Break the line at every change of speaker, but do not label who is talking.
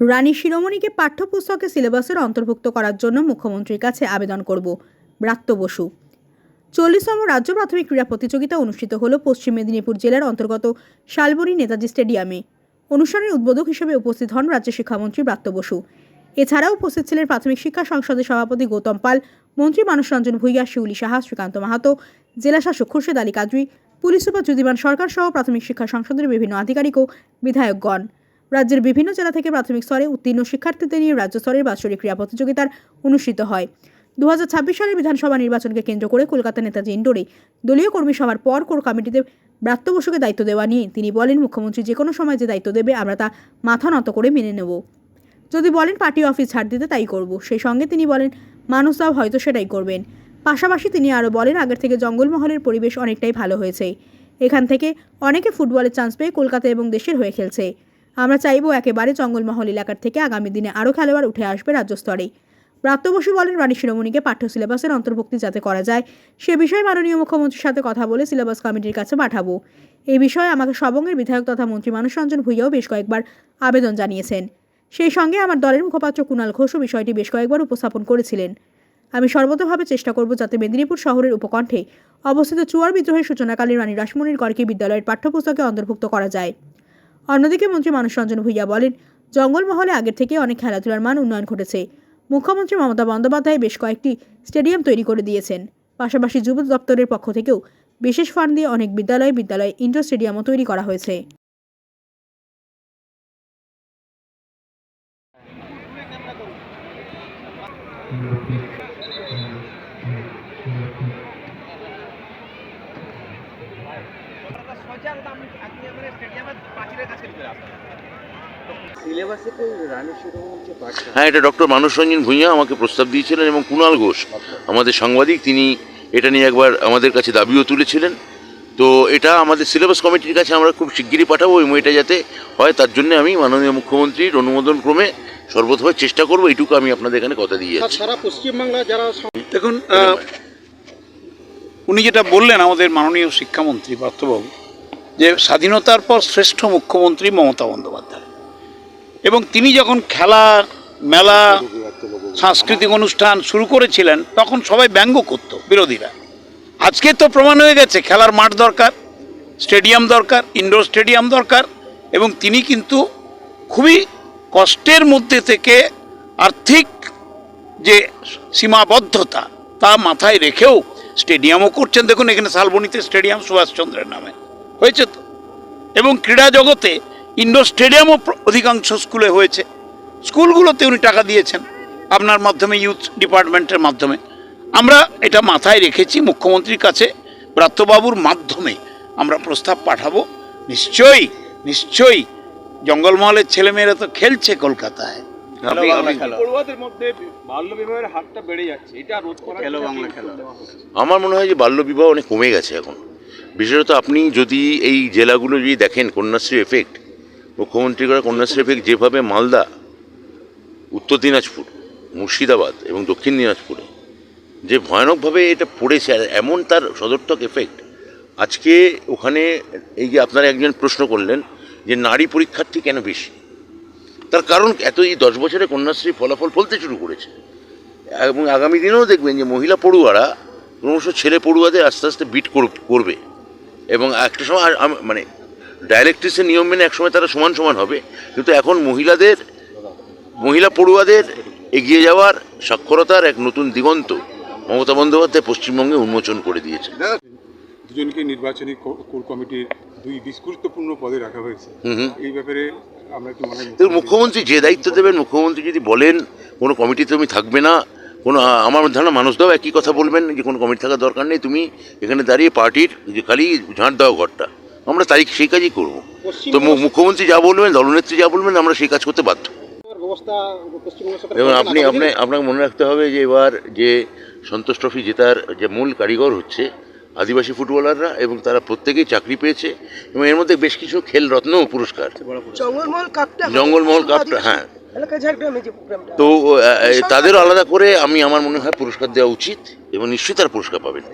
রানী শিরোমণিকে পাঠ্যপুস্তকে সিলেবাসের অন্তর্ভুক্ত করার জন্য মুখ্যমন্ত্রীর কাছে আবেদন করব, ব্রাত্য বসু। চল্লিশতম রাজ্য প্রাথমিক ক্রীড়া প্রতিযোগিতা অনুষ্ঠিত হল পশ্চিম মেদিনীপুর জেলার অন্তর্গত শালবরী নেতাজি স্টেডিয়ামে। অনুষ্ঠানের উদ্বোধক হিসেবে উপস্থিত হন রাজ্য শিক্ষামন্ত্রী ব্রাত্য বসু। এছাড়াও উপস্থিত ছিলেন প্রাথমিক শিক্ষা সংসদের সভাপতি গৌতম পাল, মন্ত্রী মানস রঞ্জন ভূঁইয়া, শিউলি সাহা, শ্রীকান্ত মাহাতো, জেলা শাসক খুরশেদ আলী কাদরি, পুলিশ সুপার যুদিমান সরকার সহ প্রাথমিক শিক্ষা সংসদের বিভিন্ন আধিকারিক ও বিধায়কগণ। রাজ্যের বিভিন্ন জেলা থেকে প্রাথমিক স্তরে উত্তীর্ণ শিক্ষার্থীদের নিয়ে রাজ্য স্তরের বাৎসরিক ক্রীড়া প্রতিযোগিতার অনুষ্ঠিত হয়। দু হাজার ছাব্বিশ সালের বিধানসভা নির্বাচনকে কেন্দ্র করে কলকাতা নেতাজি ইন্ডোরে দলীয় কর্মী সভার পর কোর কমিটিতে ব্রাত্য বসুকে দায়িত্ব দেওয়া নিয়ে তিনি বলেন, মুখ্যমন্ত্রী যে কোনো সময় যে দায়িত্ব দেবে, আমরা তা মাথা নত করে মেনে নেব। যদি বলেন পার্টি অফিস ছাড় দিতে, তাই করব। সেই সঙ্গে তিনি বলেন মানুষরাও হয়তো সেটাই করবেন। পাশাপাশি তিনি আরও বলেন, আগের থেকে জঙ্গলমহলের পরিবেশ অনেকটাই ভালো হয়েছে। এখান থেকে অনেকে ফুটবলের চান্স পেয়ে কলকাতা এবং দেশের হয়ে খেলছে। আমরা চাইব একেবারে জঙ্গলমহল এলাকার থেকে আগামী দিনে আরও খেলোয়াড় উঠে আসবে রাজ্য স্তরে। প্রাপ্ত বসু বলেন রানী শিরোমণিকে পাঠ্য সিলেবাসের অন্তর্ভুক্তি যাতে করা যায়, সে বিষয়ে মাননীয় মুখ্যমন্ত্রীর সাথে কথা বলে সিলেবাস কমিটির কাছে পাঠাবো। এই বিষয়ে আমাকে সবঙ্গের বিধায়ক তথা মন্ত্রী মানুষ রঞ্জন ভূঁইয়াও বেশ কয়েকবার আবেদন জানিয়েছেন। সেই সঙ্গে আমার দলের মুখপাত্র কুণাল ঘোষও বিষয়টি বেশ কয়েকবার উপস্থাপন করেছিলেন। আমি সর্বতভাবে চেষ্টা করব যাতে মেদিনীপুর শহরের উপকণ্ঠে অবস্থিত চুয়ার বিদ্রোহের সূচনাকালে রানী রাসমণির গড়কে বিদ্যালয়ের পাঠ্যপুস্তকে অন্তর্ভুক্ত করা যায়। অন্যদিকে মন্ত্রী মানুষ রঞ্জন ভূঁইয়া বলেন, জঙ্গলমহলে আগের থেকে অনেক খেলাধুলার মান উন্নয়ন ঘটেছে। মুখ্যমন্ত্রী মমতা বন্দ্যোপাধ্যায় বেশ কয়েকটি স্টেডিয়াম তৈরি করে দিয়েছেন। পাশাপাশি যুব দপ্তরের পক্ষ থেকেও বিশেষ ফান্ড দিয়ে অনেক বিদ্যালয়ে বিদ্যালয়ে ইনডোর স্টেডিয়ামও তৈরি করা হয়েছে।
হ্যাঁ এটা ডক্টর মানুষ রঞ্জন ভূঁইয়া আমাকে প্রস্তাব দিয়েছিলেন এবং কুণাল ঘোষ আমাদের সাংবাদিক তিনি এটা নিয়ে একবার আমাদের কাছে দাবিও তুলেছিলেন। তো এটা আমাদের সিলেবাস কমিটির কাছে আমরা খুব শিগগিরই পাঠাবো এবং এটা যাতে হয় তার জন্য আমি মাননীয় মুখ্যমন্ত্রীর অনুমোদন ক্রমে সর্বতভাবে চেষ্টা করব এইটুকু আমি আপনাদের এখানে কথা দিয়ে
সারা পশ্চিমবাংলা যারা দেখুন আহ, উনি যেটা বললেন আমাদের মাননীয় শিক্ষামন্ত্রী পার্থবাবু যে স্বাধীনতার পর শ্রেষ্ঠ মুখ্যমন্ত্রী মমতা বন্দ্যোপাধ্যায়। এবং তিনি যখন খেলা, মেলা, সাংস্কৃতিক অনুষ্ঠান শুরু করেছিলেন, তখন সবাই ব্যঙ্গ করত বিরোধীরা। আজকে তো প্রমাণ হয়ে গেছে, খেলার মাঠ দরকার, স্টেডিয়াম দরকার, ইনডোর স্টেডিয়াম দরকার, এবং তিনি কিন্তু খুবই কষ্টের মধ্যে থেকে আর্থিক যে সীমাবদ্ধতা, তা মাথায় রেখেও স্টেডিয়ামও করছেন। দেখুন, এখানে শালবনীতে স্টেডিয়াম সুভাষচন্দ্রের নামে। হয়েছে তো? এবং ক্রীড়া জগতে ইন্ডোর স্টেডিয়ামও অধিকাংশ স্কুলে হয়েছে। স্কুলগুলোতে উনি টাকা দিয়েছেন আপনার মাধ্যমে ইউথ ডিপার্টমেন্টের মাধ্যমে। আমরা এটা মাথায় রেখেছি মুখ্যমন্ত্রীর কাছে ব্রাত্যবাবুর মাধ্যমে আমরা প্রস্তাব পাঠাবো। নিশ্চয়ই নিশ্চয়ই। জঙ্গলমহলের ছেলেমেয়েরা তো খেলছে কলকাতায়।
বাল্য?
আমার মনে হয় যে বাল্যবিবাহ অনেক কমে গেছে এখন। বিশেষত আপনি যদি এই জেলাগুলো যদি দেখেন, কন্যাশ্রী এফেক্ট মুখ্যমন্ত্রী করা কন্যাশ্রী এফেক্ট যেভাবে মালদা, উত্তর দিনাজপুর, মুর্শিদাবাদ এবং দক্ষিণ দিনাজপুরে, যে ভয়ানকভাবে এটা পড়েছে আর এমন তার সদর্থক এফেক্ট আজকে ওখানে এই যে আপনারা একজন প্রশ্ন করলেন যে নারী পরীক্ষার্থী কেন বেশি? তার কারণ এত এই দশ বছরে কন্যাশ্রী ফলাফল ফলতে শুরু করেছে। এবং আগামী দিনেও দেখবেন যে মহিলা পড়ুয়ারা ক্রমশ ছেলে পড়ুয়াদের আস্তে আস্তে বিট কর- করবে। এবং একটা সময় মানে ডায়ালেক্ট্রিসের নিয়ম মেনে একসময় তারা সমান সমান হবে। কিন্তু এখন মহিলাদের মহিলা পড়ুয়াদের এগিয়ে যাওয়ার সাক্ষরতার এক নতুন দিগন্ত মমতা বন্দ্যোপাধ্যায় পশ্চিমবঙ্গে উন্মোচন করে দিয়েছে
দুজনকে নির্বাচনী কোর কমিটির দুই গুরুত্বপূর্ণ পদে রাখা হয়েছে। এই ব্যাপারে আমরা মানে
মুখ্যমন্ত্রী যে দায়িত্ব দেবেন মুখ্যমন্ত্রী যদি বলেন কোনো কমিটিতে তুমি থাকবে না কোনো আমার ধারণা মানুষরাও একই কথা বলবেন যে কোনো কমিটি থাকার দরকার নেই তুমি এখানে দাঁড়িয়ে পার্টির যে খালি ঝাঁট দাও ঘরটা। আমরা তাই সেই কাজই করব। তো মুখ্যমন্ত্রী যা বলবেন দলনেত্রী যা বলবেন আমরা সেই কাজ করতে বাধ্য।
ব্যবস্থা
এবং আপনি আপনি আপনাকে মনে রাখতে হবে যে এবার যে সন্তোষ ট্রফি জেতার যে মূল কারিগর হচ্ছে আদিবাসী ফুটবলাররা এবং তারা প্রত্যেকেই চাকরি পেয়েছে এবং এর মধ্যে বেশ কিছু খেল রত্ন পুরস্কার।
জঙ্গলমহল কাপটা
জঙ্গলমহল কাপটা হ্যাঁ। তো তাদের তাদেরও আলাদা করে আমি, আমার মনে হয় পুরস্কার দেওয়া উচিত এবং নিশ্চয়ই তারা পুরস্কার পাবেন।